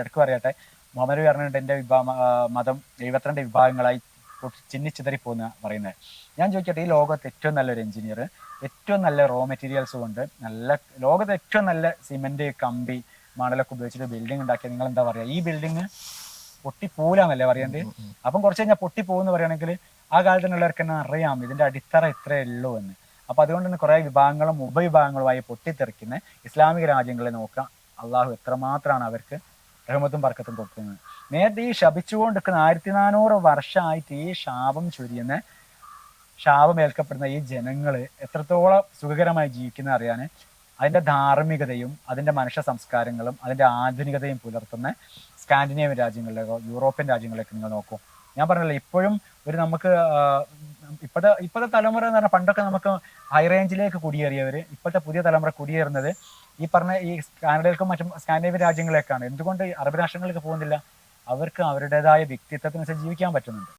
ഇടയ്ക്ക് പറയട്ടെ മുഹമ്മദ് പറഞ്ഞിട്ട് എന്റെ വിഭാഗ മതം എഴുപത്തിരണ്ട് വിഭാഗങ്ങളായി പൊട്ടി- ചിന്നിച്ചിതറി പോകുന്ന പറയുന്നത് ഞാൻ ചോദിക്കട്ടെ ഈ ലോകത്ത് ഏറ്റവും നല്ലൊരു എഞ്ചിനീയർ ഏറ്റവും നല്ല റോ മെറ്റീരിയൽസ് കൊണ്ട് നല്ല ലോകത്ത് ഏറ്റവും നല്ല സിമെന്റ് കമ്പി മണലൊക്കെ ഉപയോഗിച്ചിട്ട് ബിൽഡിംഗ് ഉണ്ടാക്കിയ നിങ്ങൾ എന്താ പറയുക ഈ ബിൽഡിംഗ് പൊട്ടിപ്പോലാന്നല്ലേ പറയണ്ടേ അപ്പം കുറച്ച് കഴിഞ്ഞാൽ പൊട്ടിപ്പോകുന്ന പറയുകയാണെങ്കിൽ ആ കാലത്തിനുള്ളവർക്ക് തന്നെ അറിയാം ഇതിന്റെ അടിത്തറ ഇത്രയേ ഉള്ളൂ എന്ന്. അപ്പൊ അതുകൊണ്ട് തന്നെ കുറെ വിഭാഗങ്ങളും ഉപവിഭാഗങ്ങളുമായി പൊട്ടിത്തെറിക്കുന്ന ഇസ്ലാമിക രാജ്യങ്ങളെ നോക്കാം അള്ളാഹു എത്രമാത്രമാണ് അവർക്ക് റഹ്മത്തും ബർക്കത്തും കൊടുക്കുന്നത് നേരത്തെ ഈ ശപിച്ചുകൊണ്ടിരിക്കുന്ന ആയിരത്തി നാനൂറ് വർഷമായിട്ട് ഈ ശാപം ചൊരിയുന്ന ശാപം ഏൽക്കപ്പെടുന്ന ഈ ജനങ്ങൾ എത്രത്തോളം സുഖകരമായി ജീവിക്കുന്ന അറിയാൻ അതിന്റെ ധാർമ്മികതയും അതിന്റെ മനുഷ്യ സംസ്കാരങ്ങളും അതിന്റെ ആധുനികതയും പുലർത്തുന്ന സ്കാൻഡിനേവ്യൻ രാജ്യങ്ങളിലേക്കോ യൂറോപ്യൻ രാജ്യങ്ങളിലേക്ക് നിങ്ങൾ നോക്കൂ. ഞാൻ പറഞ്ഞല്ലോ ഇപ്പോഴും ഒരു നമുക്ക് ഇപ്പോഴത്തെ ഇപ്പോഴത്തെ തലമുറ എന്ന് പറഞ്ഞാൽ പണ്ടൊക്കെ നമുക്ക് ഹൈ റേഞ്ചിലേക്ക് കുടിയേറിയവര് ഇപ്പോഴത്തെ പുതിയ തലമുറ കുടിയേറുന്നത് ഈ പറഞ്ഞ ഈ കാനഡയിലേക്കും മറ്റും സ്കാൻഡിനേഷ്യൻ രാജ്യങ്ങളിലേക്കാണ് എന്തുകൊണ്ട് അറബ് രാഷ്ട്രങ്ങളിലേക്ക് പോകുന്നില്ല? അവർക്ക് അവരുടേതായ വ്യക്തിത്വത്തിനനുസരിച്ച് ജീവിക്കാൻ പറ്റുന്നുണ്ട്.